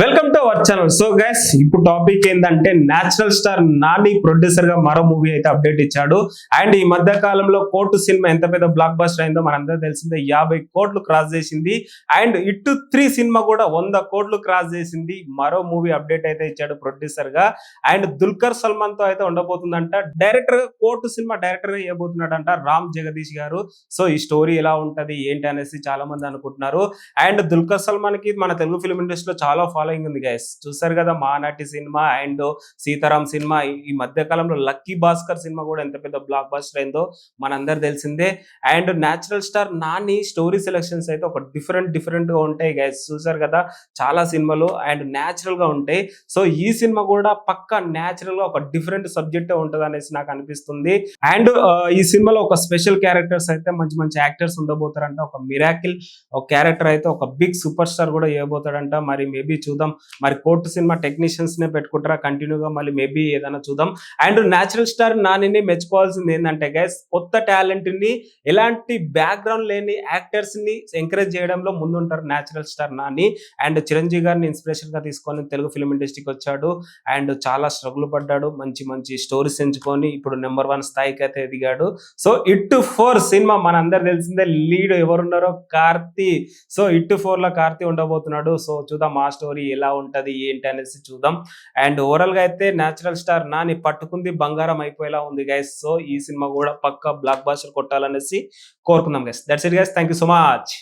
Welcome to our channel so guys ఇప్పుడు topic ఏంటంటే natural star Nani ప్రొడ్యూసర్గా మరో మూవీ అయితే అప్డేట్ ఇచ్చాడు. అండ్ ఈ మధ్య కాలంలో కోర్టు సినిమా ఎంత పెద్ద బ్లాక్ బస్టర్ అయిందో మనందరూ తెలిసిందే. యాభై కోట్లు క్రాస్ చేసింది. అండ్ ఇటు త్రీ సినిమా కూడా వంద కోట్లు క్రాస్ చేసింది. మరో మూవీ అప్డేట్ అయితే ఇచ్చాడు ప్రొడ్యూసర్గా. అండ్ దుల్కర్ సల్మాన్తో అయితే ఉండబోతుందంట. డైరెక్టర్ కోర్టు సినిమా డైరెక్టర్గా ఇవ్వబోతున్నాడంట రామ్ జగదీష్ గారు. సో ఈ స్టోరీ ఎలా ఉంటది ఏంటి అనేసి చాలా మంది అనుకుంటున్నారు. అండ్ దుల్కర్ సల్మాన్కి మన తెలుగు ఫిల్మ్ ఇండస్ట్రీలో చాలా ఫాలోయింగ్ ఉంది గైస్ చూసారు కదా మానాటి సినిమా అండ్ సీతారాం సినిమా. ఈ- మధ్య కాలంలో లక్కీ భాస్కర్ సినిమా కూడా ఎంత పెద్ద బ్లాక్ బస్టర్ అయిందో మనందరు తెలిసిందే. And natural star Nani story selections అయితే ఒక డిఫరెంట్ డిఫరెంట్గా ఉంటాయి గైస్ చూసారు కదా చాలా సినిమాలు అండ్ న్యాచురల్గా ఉంటాయి. సో ఈ సినిమా కూడా పక్క న్యాచురల్గా ఒక డిఫరెంట్ సబ్జెక్ట్ ఉంటుంది అనేసి నాకు అనిపిస్తుంది. అండ్ ఈ సినిమాలో ఒక స్పెషల్ క్యారెక్టర్స్ అయితే మంచి మంచి యాక్టర్స్ ఉండబోతారంట. ఒక మిరాకిల్ ఒక క్యారెక్టర్ అయితే ఒక బిగ్ సూపర్ స్టార్ కూడా ఇవ్వబోతాడంట. మరి మేబీ చూద్దాం. మరి కోర్టు సినిమా టెక్నీషియన్స్ నే పెట్టుకుంటారా? కంటిన్యూగా మళ్ళీ మేబీ ఏదైనా చూద్దాం. అండ్ నేచురల్ స్టార్ నానిని మెచ్చుకోవాల్సింది ఏంటంటే గైస్ కొత్త టాలెంట్ని ఎలాంటి బ్యాక్గ్రౌండ్ లేని యాక్టర్స్ని ఎంకరేజ్ చేయడంలో ముందుంటారు natural star Nani. And Chiranjeevi గారిని ఇన్స్పిరేషన్గా తీసుకొని తెలుగు ఫిల్మ్ ఇండస్ట్రీకి వచ్చాడు. అండ్ చాలా స్ట్రగుల్ పడ్డాడు. మంచి మంచి స్టోరీస్ ఎంచుకొని ఇప్పుడు నెంబర్ వన్ స్థాయికి అయితే ఎదిగాడు. సో ఇట్ ఫోర్ సినిమా మన అందరు తెలిసిందే లీడ్ ఎవరున్నారో కార్తీ. సో ఇట్ ఫోర్లో కార్తీ ఉండబోతున్నాడు. సో చూద్దాం ఆ స్టోరీ ఎలా ఉంటది ఏంటి అనేసి చూద్దాం. అండ్ ఓవరాల్గా అయితే న్యాచురల్ స్టార్ నాని పట్టుకుంది బంగారం అయిపోయేలా ఉంది గైస్ సో ఈ సినిమా కూడా పక్క బ్లాక్ బాస్టర్ కొట్టాలనేసి కోరుకుందాం guys that's it guys thank you so much